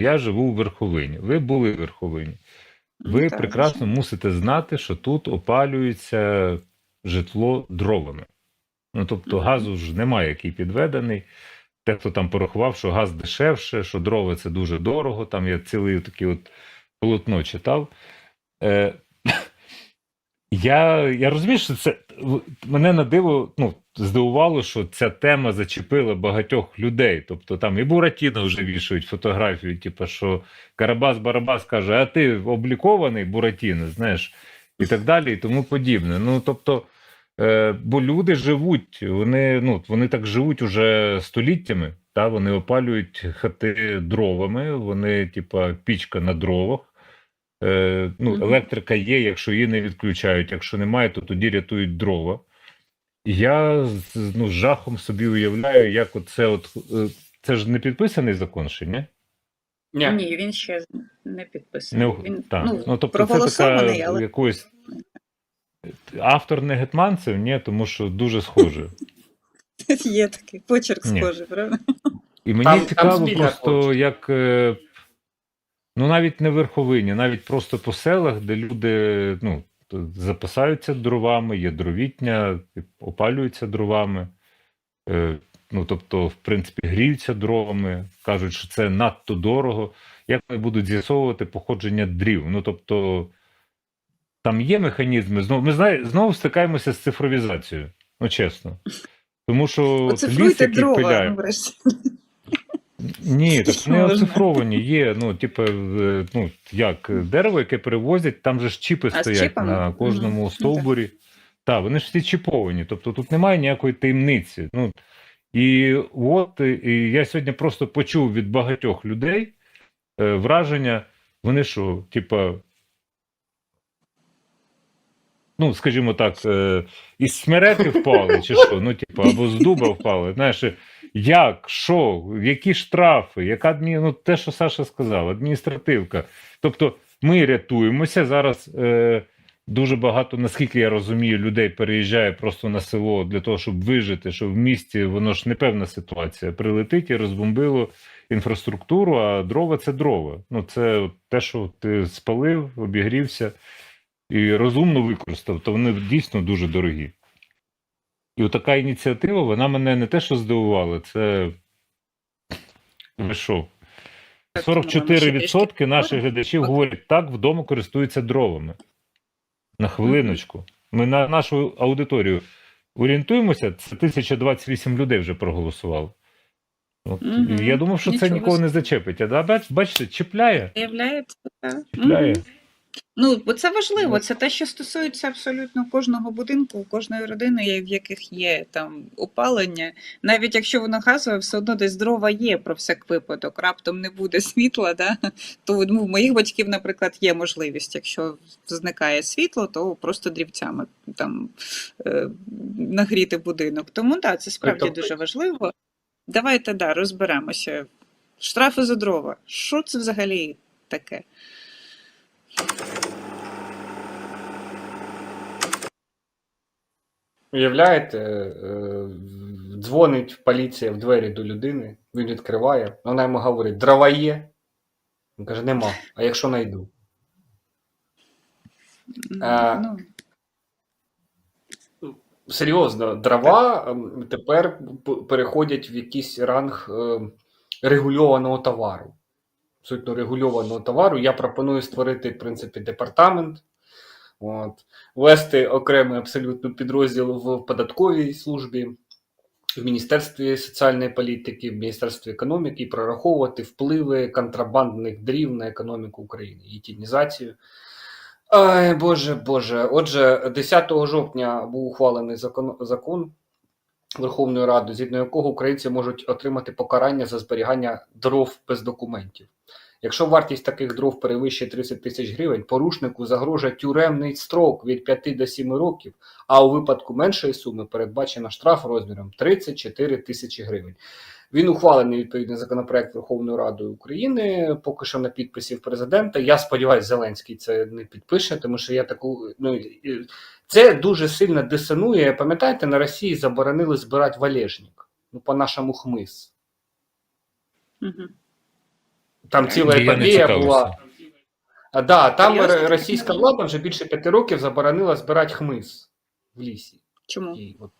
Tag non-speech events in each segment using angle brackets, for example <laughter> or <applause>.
Я живу в Верховині. Ви були в Верховині. Ну, Ви так, прекрасно мусите знати, що тут опалюється житло дровами. Ну тобто газу ж немає, який підведений. Те, хто там порахував, що газ дешевше, що дрова це дуже дорого. Там я цілий таке от полотно читав. Е, я, я розумію, що це мене на диво ну, здивувало, що ця тема зачепила багатьох людей. Тобто там і Буратіно вже вішають фотографію, типу, що Карабас-Барабас каже, а ти облікований Буратіно, знаєш, і так далі, і тому подібне. Ну, тобто, е, бо люди живуть, вони, ну, вони так живуть уже століттями, та, вони опалюють хати дровами, вони, типа, пічка на дровах. Е, ну, електрика є, якщо її не відключають. Якщо немає, то тоді рятують дрова. Я з, ну, з жахом собі уявляю, як оце от. е, Це ж не підписаний закон ще, ні? Ні. Ні, він ще не підписаний. Не, він, так. ну, ну, тобто це така але якоїсь. Автор не гетманцев, ні, тому що дуже схоже. <laughs> є такий почерк схожий, правда? І мені Там- цікаво просто, як. Ну, навіть не в верховині, навіть просто по селах, де люди ну, запасаються дровами, є дровітня, опалюються дровами. Е, ну, тобто, в принципі, гріються дровами, кажуть, що це надто дорого. Як вони будуть з'ясовувати походження дрів? Ну, тобто, там є механізми. Знову, ми знає, знову стикаємося з цифровізацією. Ну, чесно. Тому що ліс, який дрова, пиляє. Ні, так вони оцифровані є. Ну, типу, е, ну, як дерево, яке перевозять, там же ж чіпи А стоять на кожному Мгм. стовбурі. Так, вони ж всі чіповані. Тобто тут немає ніякої таємниці. Ну, і от і- і я сьогодні просто почув від багатьох людей е, враження, вони що, типа. Ну, скажімо так, е, із смереки впали, чи що, ну, типу, або з дуба впали. Знаєш, як, що, які штрафи, яка ну, те, що Саша сказав, адміністративка. Тобто ми рятуємося. Зараз е, дуже багато, наскільки я розумію, людей переїжджає просто на село для того, щоб вижити, що в місті воно ж непевна ситуація. Прилетить і розбомбило інфраструктуру, а дрова це дрова. Ну, це те, що ти спалив, обігрівся і розумно використав, то вони дійсно дуже дорогі. І така ініціатива, вона мене не те, що здивувала, це. Що? Так, ну, ми ще 44% наших глядачів говорять, так вдома користуються дровами. На хвилиночку. Ми на нашу аудиторію орієнтуємося, це 1028 людей вже проголосувало. От, і Я думав, що це Нічого нікого не зачепить. А бачите, чіпляє. Чіпляє. Мгм. Ну, бо це важливо. Це те, що стосується абсолютно кожного будинку, кожної родини, в яких є там опалення. Навіть якщо воно газове, все одно десь дрова є про всяк випадок. Раптом не буде світла, да? то ну, в моїх батьків, наприклад, є можливість, якщо зникає світло, то просто дрівцями там е, нагріти будинок. Тому так, да, це справді Притопити. дуже важливо. Давайте да, розберемося. Штрафи за дрова. Що це взагалі таке? Уявляєте, е, дзвонить поліція в двері до людини, він відкриває, вона йому говорить: дрова є? Він каже, нема. А якщо знайду? А, ну, Серйозно, дрова ем, тепер переходять в якийсь ранг е, регульованого товару. Абсолютно регульованого товару. Я пропоную створити, в принципі, департамент, от, ввести окремий абсолютно підрозділ в податковій службі, в Міністерстві соціальної політики, в Міністерстві економіки і прораховувати впливи контрабандних дрів на економіку України, її тінізацію. Ай, Боже, Боже. Отже, 10 жовтня був ухвалений закон, закон Верховною Радою, згідно якого українці можуть отримати покарання за зберігання дров без документів. Якщо вартість таких дров перевищує 30 тисяч гривень, порушнику загрожує тюремний строк від 5 до 7 років, а у випадку меншої суми передбачено штраф розміром 34 тисячі гривень. Він ухвалений відповідний законопроект Верховною Радою України, поки що на підписів президента. Я сподіваюся, Зеленський це не підпише, тому що я таку ну це дуже сильно дисонує. Пам'ятаєте, на Росії заборонили збирати валежник, ну по нашому хмиз. Мгм. Там ціла Я не була. А, да, там Серйозно? російська влада вже більше п'яти років заборонила збирати хмиз в лісі. Чому? І от.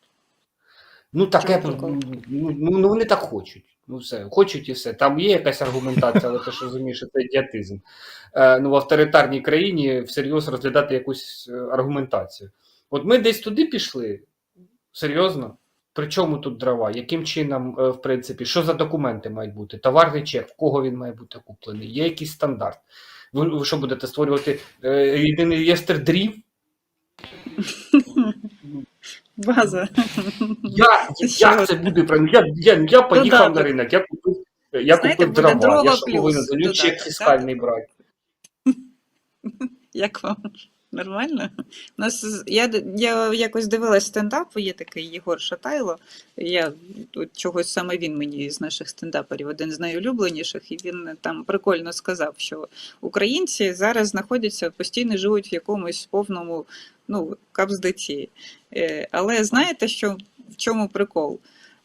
Ну, таке, ну, ну, ну, вони так хочуть. Ну, все, хочуть і все. Там є якась аргументація, але ти ж розумієш, що це ідіотизм. Е, ну, в авторитарній країні всерйоз розглядати якусь е, аргументацію. От ми десь туди пішли. Серйозно? При чому тут дрова? Яким чином, е, в принципі, що за документи мають бути? Товарний чек, в кого він має бути куплений? Є якийсь стандарт? Ви, ви що будете створювати е, єдиний реєстр дрів? База. Я, як це буде? Я, я, я поїхав Додаток. на ринок, я купив, я Знаєте, купив дрова. дрова я плюс повинен за чек фіскальний брати. Як вам? Нормально? У нас я, я якось дивилась стендап, є такий Єгор Шатайло. Я от чогось саме він мені з наших стендаперів один з найулюбленіших, і він там прикольно сказав, що українці зараз знаходяться постійно живуть в якомусь повному ну, капздиці. Е, Але знаєте, що в чому прикол?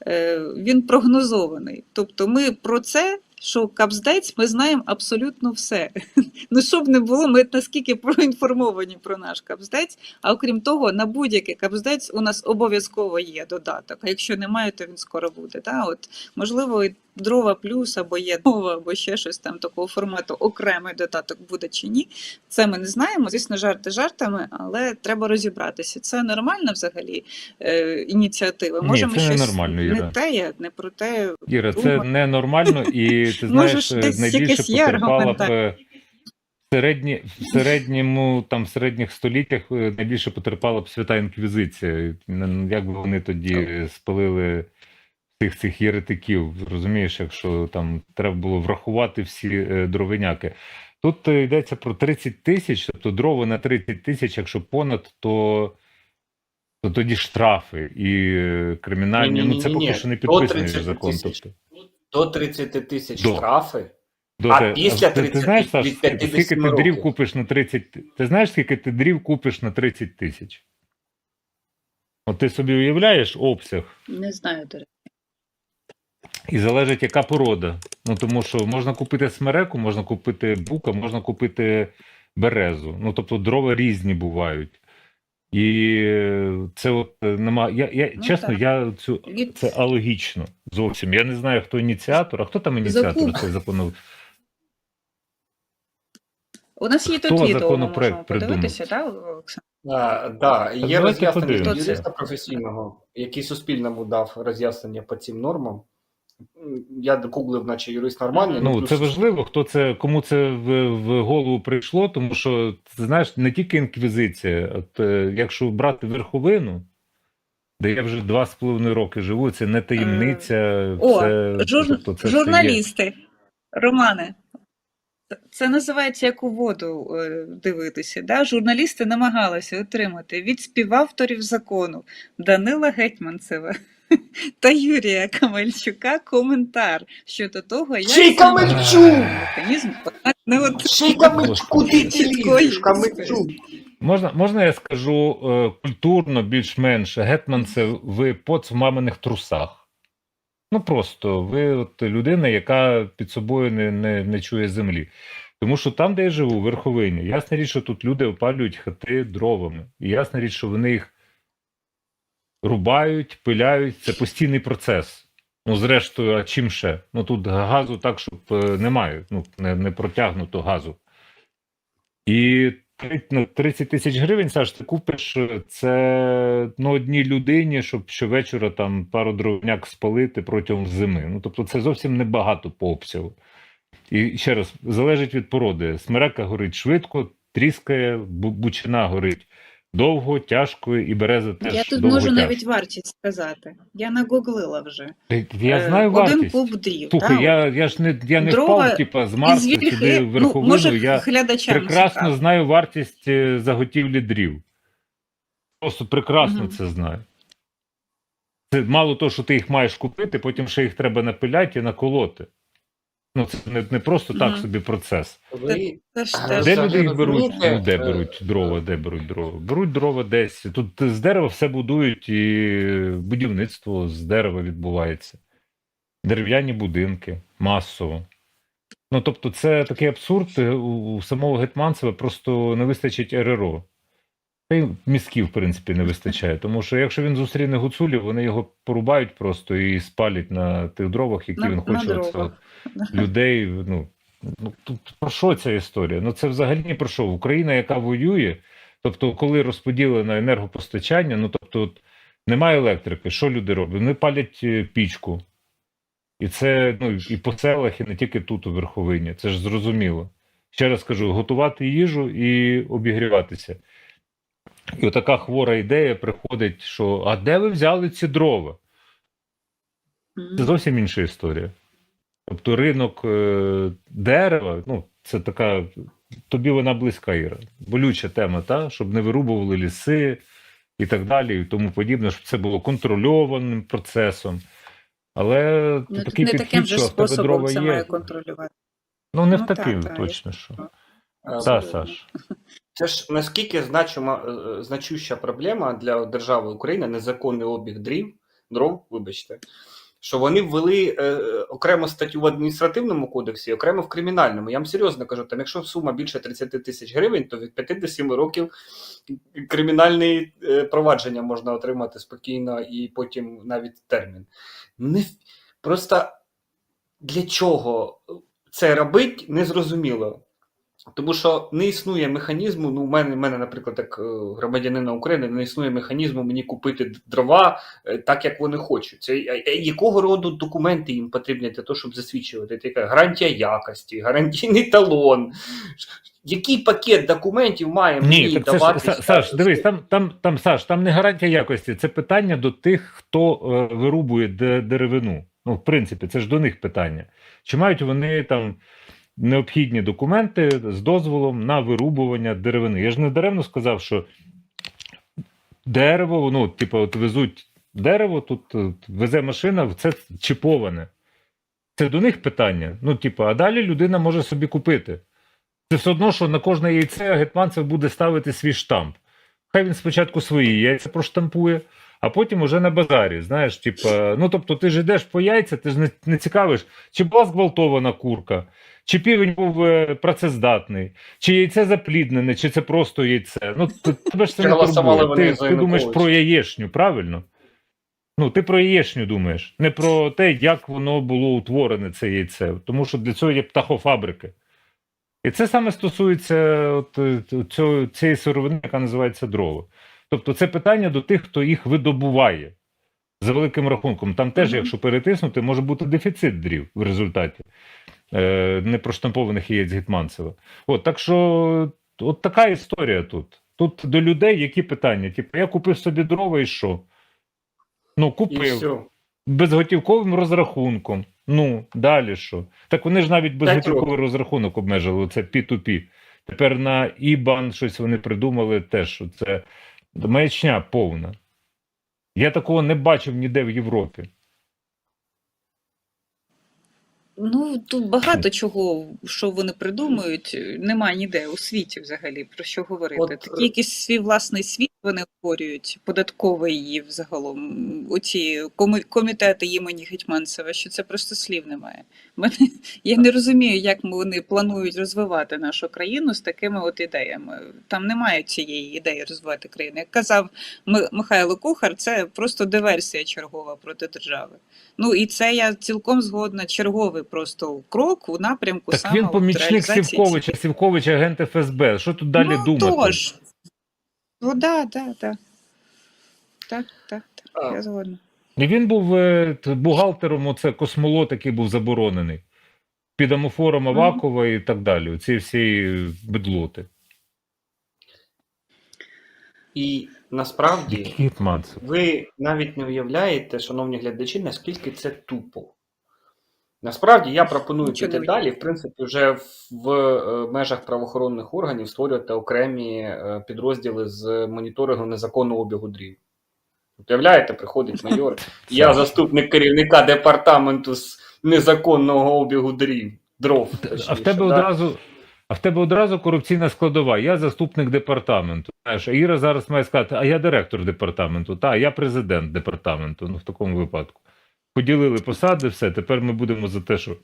Е, Він прогнозований. Тобто, ми про це. Що капздець, ми знаємо абсолютно все. <laughs> Ну, щоб не було, ми наскільки проінформовані про наш капздець. А окрім того, на будь-який капздець у нас обов'язково є додаток. А якщо немає, то він скоро буде. Та? От, можливо, дрова плюс або є нова, або ще щось там такого формату, окремий додаток буде чи ні. Це ми не знаємо. Звісно, жарти жартами, але треба розібратися. Це нормальна взагалі е, ініціатива. Ні, Може, ми це не щось нормально, не те, є, не про те. Іра, це Думаю. ненормально, і ти <laughs> знаєш, найбільше потерпала б е, середні, в середньому, там, в середніх століттях е, найбільше потерпала б свята інквізиція. Як би вони тоді спалили всіх цих єретиків, розумієш, якщо там треба було врахувати всі е, дровиняки. Тут е, йдеться про 30 тисяч, тобто дрова на 30 тисяч, якщо понад, то, то тоді штрафи і е, кримінальні. Ну це Ні-ні-ні-ні. поки що не підписаний закон. тисяч. Тобто. До 30 тисяч До. штрафи. До А після ти, ти 30 знаєш, Саш, від скільки 57 скільки ти дрів купиш на 30 ти- Ти знаєш, скільки ти дрів купиш на 30 тисяч? От ти собі уявляєш обсяг, Не знаю, до речі. І залежить, яка порода. Ну тому що можна купити смереку, можна купити бука, можна купити березу. Ну тобто дрова різні бувають. І це от е, нема. Я, я Ну, чесно, так. я цю це алогічно зовсім. Я не знаю, хто ініціатор, а хто там ініціатор Закуп. цього закону. У нас є Хто тут відео, ми можемо подивитися, так, Олександр? А, да, є роз'яснення юриста професійного, який Суспільному дав роз'яснення по цим нормам. Я гуглив, наче юрист нормальний. Ну, це важливо, хто це, кому це в, в голову прийшло, тому що ти знаєш, не тільки інквізиція, от е, якщо брати верховину, де я вже два з половиною роки живу, це не таємниця. Е, О, це, жур... тобто це все є. журналісти, Романе. це- Це називається як у воду е, дивитися. Да? Журналісти намагалися отримати від співавторів закону Данила Гетьманцева <laughs> та Юрія Камельчука коментар щодо того, як Чий саме Камельчук? механізм ну, от, Ще й камичку, куди ти лізеш, камичу? Можна, можна я скажу е, культурно, більш-менш гетман це ви поц в маминих трусах. Ну просто ви от людина, яка під собою не, не, не чує землі. Тому що там, де я живу, в Верховині, ясна річ, що тут люди опалюють хати дровами. І ясна річ, що вони їх рубають, пиляють. Це постійний процес. Ну, зрештою, а чим ще? Ну тут газу так, щоб е, немає, ну, не, не протягнуто газу. І три- ну, 30 тисяч гривень, Саш, ти купиш е, це ну, одній людині, щоб щовечора там пару дровняк спалити протягом зими. Ну, тобто це зовсім небагато по обсягу. І ще раз, залежить від породи. Смерека горить швидко, тріскає, бучина горить довго, тяжко, і береза теж я тут довго можу тяжко. навіть вартість сказати. Я нагуглила вже. Я Е, знаю Один вартість. куб дрів. Слухай, я, я ж не, я не Дрова впав, типа, з Марсу сюди в ну, може, я прекрасно цікаво. знаю вартість е, заготівлі дрів. Просто прекрасно Мгм. це знаю. Це мало того, що ти їх маєш купити, потім ще їх треба напиляти і наколоти. Ну, це не, не просто так собі процес. Ви Це ж теж Де люди їх беруть? Ну, де е, беруть дрова, де беруть дрова? Беруть дрова десь. Тут з дерева все будують, і будівництво з дерева відбувається. Дерев'яні будинки масово. Ну тобто, це такий абсурд. е, У, у самого Гетманцева просто не вистачить РРО. Та й мізків, в принципі, не вистачає. Тому що якщо він зустріне гуцулів, вони його порубають просто і спалять на тих дровах, які На- він хоче <laughs> людей. Ну, ну тут про що ця історія? Ну це взагалі ні про що. Україна, яка воює, тобто, коли розподілено енергопостачання, ну тобто, от, немає електрики, що люди роблять? Вони палять е, пічку. І це ну, і по селах, і не тільки тут, у Верховині. Це ж зрозуміло. Ще раз кажу: готувати їжу і обігріватися. І отака хвора ідея приходить, що а де ви взяли ці дрова? Це зовсім інша історія. Тобто ринок е, дерева, ну, це така, тобі вона близька, Іра. Болюча тема, та? щоб не вирубували ліси і так далі, і тому подібне, щоб це було контрольованим процесом. Але Ну, такий не підхід, таким же що в способом дрова це є. має контролювати. Ну, не Ну, в таким, так, так, точно що. Та, Саш. Це ж наскільки значима, е, значуща проблема для держави України незаконний обіг дрів, дров, вибачте, що вони ввели е, окрему статтю в адміністративному кодексі, окремо в кримінальному. Я вам серйозно кажу, там якщо сума більше 30 тисяч гривень, то від 5 до 7 років кримінальне е, провадження можна отримати спокійно і потім навіть термін. Не, просто для чого це робить, незрозуміло. Тому що не існує механізму. Ну, у мене, в мене, наприклад, як е, громадянина України, не існує механізму мені купити дрова е, так, як вони хочуть. Це якого роду документи їм потрібні для того, щоб засвідчувати? Це гарантія якості, гарантійний талон. Який пакет документів має Ні, мені давати? Са- Саш, дивись, там, там, там, Саш, там не гарантія якості, це питання до тих, хто е, вирубує деревину. Ну, в принципі, це ж до них питання. Чи мають вони там необхідні документи з дозволом на вирубування деревини? Я ж не даремно сказав, що дерево, ну, типу, от везуть дерево, тут везе машина, це чіповане. Це до них питання. Ну, типу, а далі людина може собі купити. Це все одно, що на кожне яйце гетманцев буде ставити свій штамп. Хай він спочатку свої яйця проштампує, а потім уже на базарі. Знаєш, типа, ну тобто, ти ж йдеш по яйця, ти ж не, не цікавиш, чи була зґвалтована курка, чи півень був е, працездатний, чи яйце запліднене, чи це просто яйце. Ну, т- тебе ж це не турбує. Ти, ти думаєш про яєчню, правильно? Ну, ти про яєчню думаєш, не про те, як воно було утворене, це яйце. Тому що для цього є птахофабрики. І це саме стосується от, е, цього, цієї сировини, яка називається дрова. Тобто це питання до тих, хто їх видобуває за великим рахунком. Там теж, якщо перетиснути, може бути дефіцит дрів в результаті е, непроштампованих яєць Гетманцева. От так що от така історія тут. Тут до людей які питання? Типу, я купив собі дрова і що? Ну, купив безготівковим розрахунком. Ну, далі що? Так вони ж навіть безготівковий розрахунок обмежили, це P2P. Тепер на IBAN щось вони придумали теж, це маячня повна. Я такого не бачив ніде в Європі. Ну тут багато чого, що вони придумують, немає ніде у світі взагалі про що говорити. От, Такий якийсь свій власний світ вони створюють, податковий і взагалом оці комі- комітети імені Гетьманцева, що це просто слів немає. <laughs> Мене я не розумію, як вони планують розвивати нашу країну з такими от ідеями. Там немає цієї ідеї розвивати країну. Як казав Ми- Михайло Кухар, це просто диверсія чергова проти держави. Ну і це я цілком згодна. Черговий просто крок у напрямку Так саме він помічник Сівковича, цієї- агент ФСБ. Що тут далі ну, думати? Тож. Ну да, да, да. Так, так, так. А. Я згодна. І він був е, бухгалтером, оце космолот, який був заборонений. Під амофором Авакова і так далі. Оці всі бедлоти. І насправді ви навіть не уявляєте, шановні глядачі, наскільки це тупо. Насправді я пропоную Нічого піти далі, в принципі, вже в, в е, межах правоохоронних органів створювати окремі е, підрозділи з моніторингу незаконного обігу дрів. Уявляєте, приходить майор. <laughs> Я заступник керівника департаменту з незаконного обігу дрів. Дров. А в тебе да? одразу. А в тебе одразу корупційна складова. Я заступник департаменту. Знаєш, Іра зараз має сказати, а я директор департаменту, та я президент департаменту. Ну, в такому випадку. Поділили посади, все. Тепер ми будемо за те, що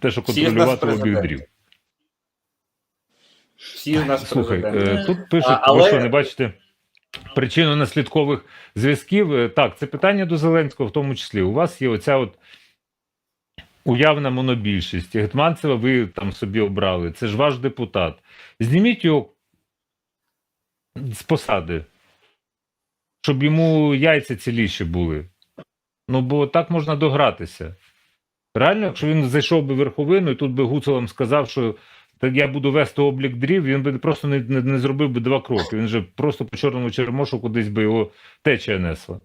Те, що контролювати обіг дрів. Всі з нас Слухай, президенти. е, тут пишуть, А, але- ви що не бачите причину наслідкових зв'язків. Е, Так, це питання до Зеленського, в тому числі. У вас є оця от уявна монобільшість. Гетманцева ви там собі обрали. Це ж ваш депутат. Зніміть його з посади, щоб йому яйця ціліші були. Ну, бо так можна догратися. Реально, якщо він зайшов би в верховину, і тут би Гуцелам сказав, що так я буду вести облік дрів, він би просто не, не, не зробив би два кроки. Він же просто по чорному черемошу кудись би його течія несла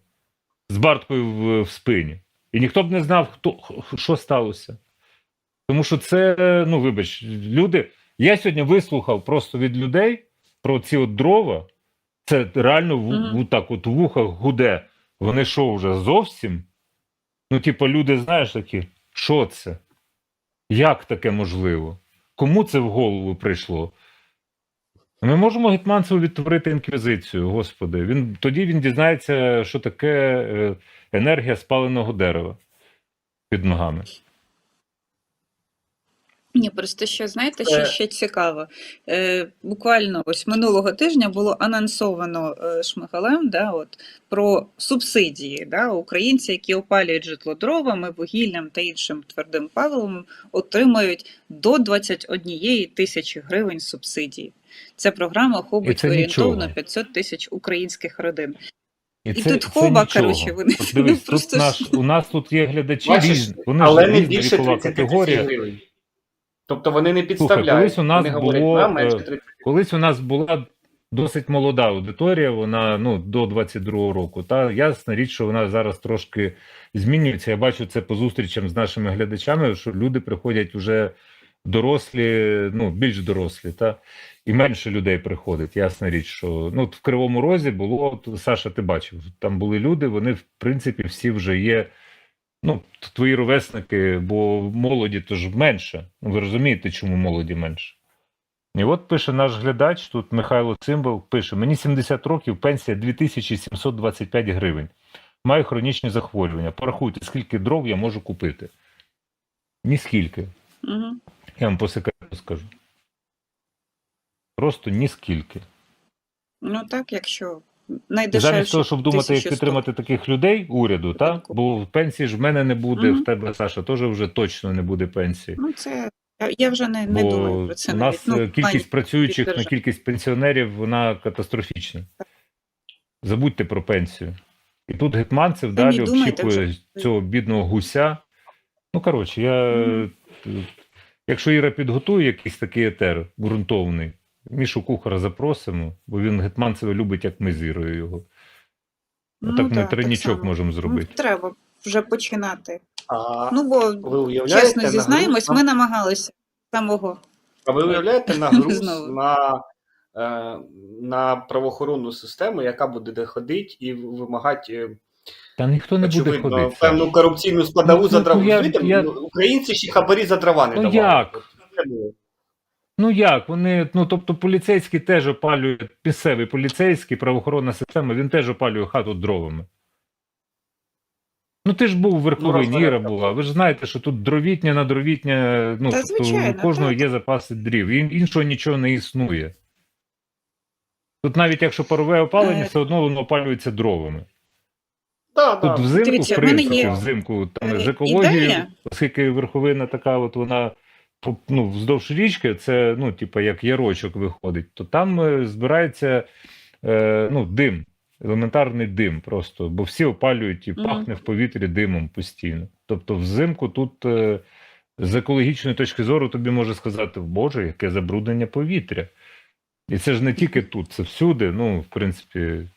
з барткою в, в спині. І ніхто б не знав, хто що сталося. Тому що це, ну вибач, люди. Я сьогодні вислухав просто від людей про ці от дрова. Це реально в, в, так от в вухах гуде. Вони що вже зовсім? Ну, типу, люди, знаєш такі, що це? Як таке можливо? Кому це в голову прийшло? Ми можемо Гетманцеву відтворити інквізицію, господи. Він, тоді він дізнається, що таке е, енергія спаленого дерева під ногами. Ні, просто ще знаєте, що Е. ще цікаво. Е, буквально ось минулого тижня було анонсовано е, Шмигалем да, от, про субсидії. Да, українці, які опалюють житло дровами, вугіллям та іншим твердим паливом, отримають до 21 тисячі гривень субсидії. Ця програма охопить це орієнтовно 500 тисяч українських родин. І, тут хоба, коротше, вони- От дивись, <laughs> ну, просто тут наш, у нас тут є глядачі Бачиш, різні. Вони але ж не більше вікова 30 категорія. Тобто вони не підставляють. колись у нас вони говорять, було, нам менше е, 30 Колись у нас була досить молода аудиторія, вона ну, до 22-го року. Та ясна річ, що вона зараз трошки змінюється. Я бачу це по зустрічам з нашими глядачами, що люди приходять вже дорослі, ну, більш дорослі, та, і менше людей приходить. Ясна річ, що ну, в Кривому Розі було, от, Саша, ти бачив, там були люди, вони, в принципі, всі вже є. Ну, твої ровесники, бо молоді то ж менше. Ну, ви розумієте, чому молоді менше? І от пише наш глядач, тут Михайло Цимбал, пише: мені 70 років, пенсія 2725 гривень. Маю хронічні захворювання. Порахуйте, скільки дров я можу купити. Ні скільки. Угу. Я вам по секрету скажу. Просто ні скільки. Ну так, якщо найдешевші Замість того, щоб думати, як підтримати таких людей, уряду, та? Бо в пенсії ж в мене не буде, Мгм. в тебе, Саша, теж вже точно не буде пенсії. Ну, це я, вже не, не думаю про це у навіть. нас Ну, е, кількість працюючих на кількість пенсіонерів вона катастрофічна. Забудьте про пенсію. І тут Гетманцев Та далі очікує цього бідного гуся. Ну, коротше, я. Е, Якщо Іра підготує якийсь такий етер ґрунтовний, Мішу кухара запросимо, бо він Гетманцева любить, як ми з Ірою його. Ну, Отак ми да, так тройнічок само. можемо Ну, зробити. треба вже починати. А Ну, бо ви чесно зізнаємось, гру- ми намагалися самого. А ви уявляєте нагруз <laughs> на, е, на правоохоронну систему, яка буде ходити і вимагати е, Та ніхто не буде ходити. певну корупційну складову Ну, за ну, дрова. я- Розумієте, я- ну, Українці ще хабарі за дрова не Ну, давали. як? Ну як? Вони, ну тобто, поліцейські теж опалюють, місцевий поліцейський, правоохоронна система, він теж опалює хату дровами. Ну ти ж був у Верховині. Іра була. Ви ж знаєте, що тут дровітня на дровітня, ну Та, тобто, у кожного так. є запаси дрів. Ін- Іншого нічого не існує. Тут навіть якщо парове опалення, Е. все одно воно опалюється дровами. Да, Тут да. взимку, Дивіться, в в принципі, є, взимку там е, з екологією, оскільки верховина така, от вона ну, вздовж річки, це ну, типу, як ярочок виходить, то там е, збирається е, ну, дим, елементарний дим просто, бо всі опалюють і Мгм. пахне в повітрі димом постійно. Тобто, взимку тут е, з екологічної точки зору тобі може сказати, Боже, яке забруднення повітря. І це ж не тільки тут, це всюди. Ну, в принципі,